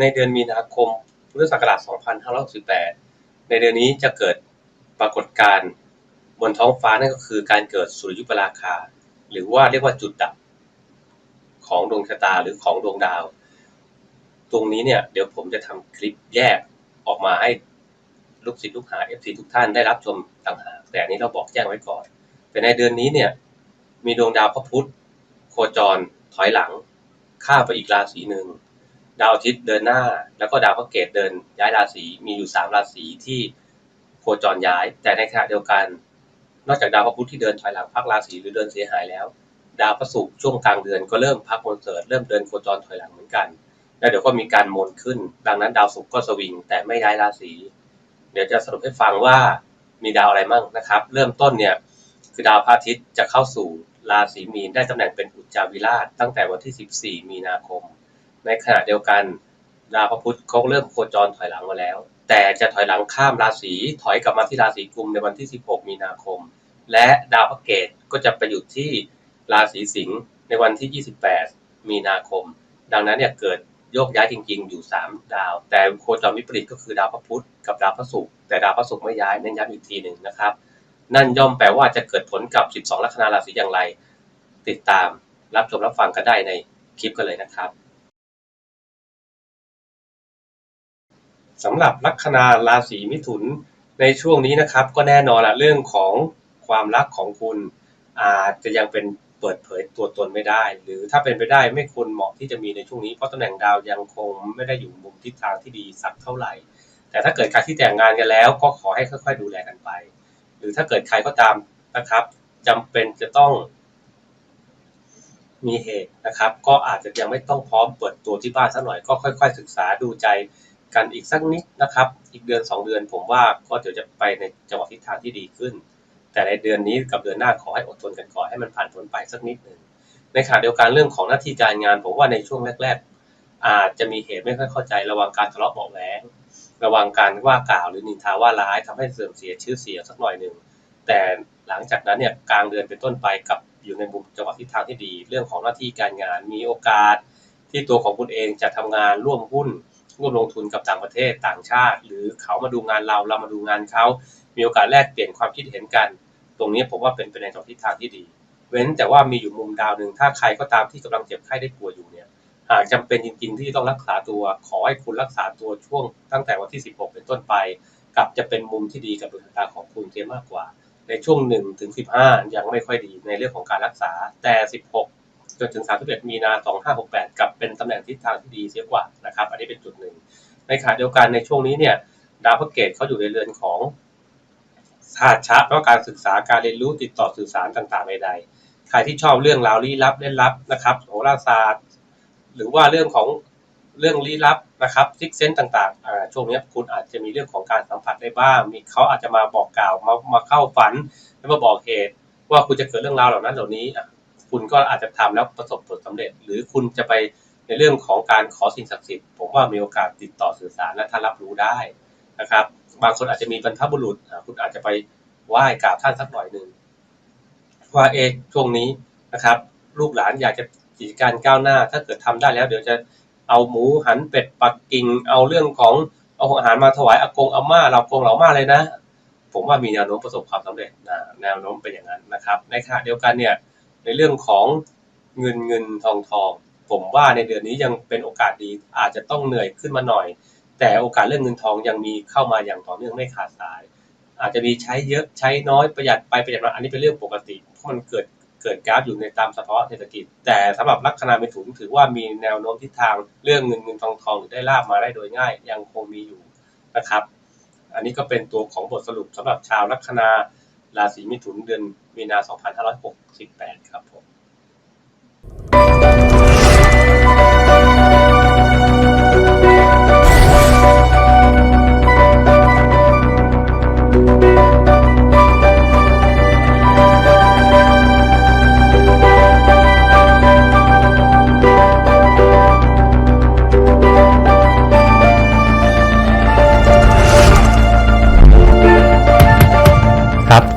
ในเดือนมีนาคมพุทธศักราช2568 ในเดือนนี้จะเกิดปรากฏการณ์บนท้องฟ้านั่นก็คือการเกิดสุริยุปราคา หรือว่าเรียกว่าจุดดับของดวงชะตาหรือของดวงดาว ตรงนี้เนี่ยเดี๋ยวผมจะทำคลิปแยกออกมาให้ลูกศิษย์ลูกหา FC ทุกท่านได้รับชมต่างหาก แต่อันนี้เราบอกแจ้งไว้ก่อน แต่ในเดือนนี้เนี่ยมีดวงดาวพระพุธโคจรถอยหลังข้าไปอีกราศีหนึ่ง ดาวอาทิตย์เดินหน้า แล้วก็ดาวพระเกตเดินย้ายราศีมีอยู่สามราศีที่โคจรย้าย แต่ในขณะเดียวกัน นอกจากดาวพระพุธที่เดินถอยหลังพักราศีหรือเดินเสียหายแล้ว ดาวพระศุกร์ช่วงกลางเดือนก็เริ่มพักคอนเสิร์ตเริ่มเดินโคจรถอยหลังเหมือนกัน แล้วเดี๋ยวก็มีการมนขึ้น ดังนั้นดาวศุกร์ก็สวิงแต่ไม่ย้ายราศีเดี๋ยวจะสรุปให้ฟังว่ามีดาวอะไรมั่งนะครับ เริ่มต้นเนี่ยคือดาวพระอาทิตย์จะเข้าสู่ราศีมีนได้ตำแหน่งเป็นอุจจาวิราชตั้งแต่วันที่ 14 มีนาคม ในขณะเดียวกันดาวพระพุธเขาเริ่มโคจรถอยหลังมาแล้ว แต่จะถอยหลังข้ามราศีถอยกลับมาที่ราศีกุมในวันที่ 16 มีนาคม และดาวพระเกตก็จะไปอยู่ที่ราศีสิงห์ในวันที่ 28 มีนาคม ดังนั้นเนี่ยเกิดโยกย้ายจริง ๆ อยู่ 3 ดาว แต่โคจรวิปริตก็คือดาวพระพุธกับดาวพระศุกร์แต่ดาวพระศุกร์ไม่ย้ายเน้นย้ำอีกทีหนึ่งนะครับ นั่นย่อมแปลว่าจะเกิดผลกับ 12 ลัคนาราศีอย่างไร ติดตามรับชมรับฟังกันได้ในคลิปกันเลยนะครับ สำหรับลัคนาราศีมิถุนในช่วงนี้นะครับ ก็แน่นอนละเรื่องของความรักของคุณ อาจจะยังเป็นเปิดเผยตัวตนไม่ได้ หรือถ้าเป็นไปได้ไม่ควรเหมาะที่จะมีในช่วงนี้เพราะตำแหน่งดาวยังคงไม่ได้อยู่มุมทิศทางที่ดีสักเท่าไหร่ แต่ถ้าเกิดใครที่แต่งงานกันแล้ว ก็ขอให้ค่อย ๆ ดูแลกันไป หรือถ้าเกิดใครก็ตามนะครับจำเป็นจะต้องมีเหตุนะครับ ก็อาจจะยังไม่ต้องพร้อมเปิดตัวที่บ้านสักหน่อยก็ค่อย ๆ ศึกษาดูใจ กันอีกสักนิดนะครับ อีกเดือนสองเดือนผมว่าก็เดี๋ยวจะไปในจังหวะทิศทางที่ดีขึ้น แต่ในเดือนนี้กับเดือนหน้าขอให้อดทนกันก่อนให้มันผ่านพ้นไปสักนิดหนึ่งในขณะเดียวกันเรื่องของหน้าที่การงานผมว่าในช่วงแรก ๆ อาจจะมีเหตุไม่ค่อยเข้าใจระวังการทะเลาะเบาะแว้งระวังการว่ากล่าวหรือนินทาว่าร้ายทำให้เสื่อมเสียชื่อเสียงสักหน่อยหนึ่งแต่หลังจากนั้นเนี่ยกลางเดือนเป็นต้นไปกับอยู่ในมุมจังหวะทิศทางที่ดี เรื่องของหน้าที่การงานมีโอกาสที่ตัวของคุณเองจะทำงานร่วมหุ้น ร่วมลงทุนกับต่างประเทศต่างชาติ หรือเขามาดูงานเราเรามาดูงานเขามีโอกาสแลกเปลี่ยนความคิดเห็นกัน ตรงนี้ผมว่าเป็นไปในจังหวะทิศทางที่ดี เว้นแต่ว่ามีอยู่มุมดาวหนึ่งถ้าใครก็ตามที่กำลังเจ็บไข้ได้ป่วยอยู่เนี่ยหากจำเป็นจริง ๆ ที่ต้องรักษาตัวขอให้คุณรักษาตัวช่วงตั้งแต่วันที่ 16 เป็นต้นไปกับจะเป็นมุมที่ดีกับดวงชะตาของคุณเสียมากกว่า ในช่วง1ถึง15 ยังไม่ค่อยดีในเรื่องของการรักษาแต่ 16 จนถึง 31 มีนา 2568 กลับเป็นตำแหน่งทิศทางที่ดีเสียกว่านะครับ อันนี้เป็นจุดหนึ่ง ในขณะเดียวกันในช่วงนี้เนี่ยดาวพเกตเขาอยู่ในเรือนของศาสตร์ชะเพราะการศึกษาการเรียนรู้ติดต่อสื่อสารต่างๆใดๆใครที่ชอบเรื่องราวลี้ลับเล่นลับนะครับโหราศาสตร์ หรือว่าเรื่องของเรื่องลี้ลับนะครับซิกเซนต่างๆ ช่วงนี้คุณอาจจะมีเรื่องของการสัมผัสได้บ้าง มีเขาอาจจะมาบอกกล่าวมามาเข้าฝัน แล้วมาบอกเหตุ ว่าคุณจะเกิดเรื่องราวเหล่านั้นเหล่านี้ คุณก็อาจจะทำแล้วประสบผลสำเร็จ หรือคุณจะไปในเรื่องของการขอสิ่งศักดิ์สิทธิ์ผมว่ามีโอกาสติดต่อสื่อสารและท่านรับรู้ได้นะครับ บางคนอาจจะมีบรรพบุรุษคุณอาจจะไปไหว้กราบท่านสักหน่อยหนึ่งว่าเอะช่วงนี้นะครับ ลูกหลานอยากจะกิจการก้าวหน้า ถ้าเกิดทำได้แล้ว เดี๋ยวจะเอาหมูหันเป็ดปักกิ่งเอาเรื่องของเอาอาหารมาถวายอากงอาม่าเรากงเราม่าเลยนะ ผมว่ามีแนวโน้มประสบความสำเร็จนะแนวโน้มเป็นอย่างนั้นนะครับ ในขณะเดียวกันเนี่ย ในเรื่องของเงินเงินทองทอง ผมว่าในเดือนนี้ยังเป็นโอกาสดีอาจจะต้องเหนื่อยขึ้นมาหน่อย แต่โอกาสเรื่องเงินทองยังมีเข้ามาอย่างต่อเนื่องไม่ขาดสาย อาจจะมีใช้เยอะใช้น้อยประหยัดไปประหยัดมาอันนี้เป็นเรื่องปกติเพราะมันเกิดเกิดกราฟอยู่ในตามสภาวะเศรษฐกิจ แต่สำหรับลัคนาเมถุนถือว่ามีแนวโน้มทิศทางเรื่องเงินเงินทองทองหรือได้ลาบมาได้โดยง่าย ยังคงมีอยู่นะครับ อันนี้ก็เป็นตัวของบทสรุปสำหรับชาวลัคนาราศีเมถุนเดือน มีนา 2568 ครับผม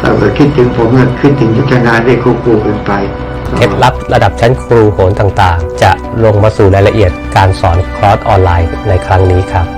ถ้าเราก็คิดถึงผมก็คิดถึงยุทธนาได้ควบคู่กันไปเคล็ดลับระดับชั้นครูโหนต่างๆ จะลงมาสู่รายละเอียดการสอนคอร์สออนไลน์ในครั้งนี้ครับ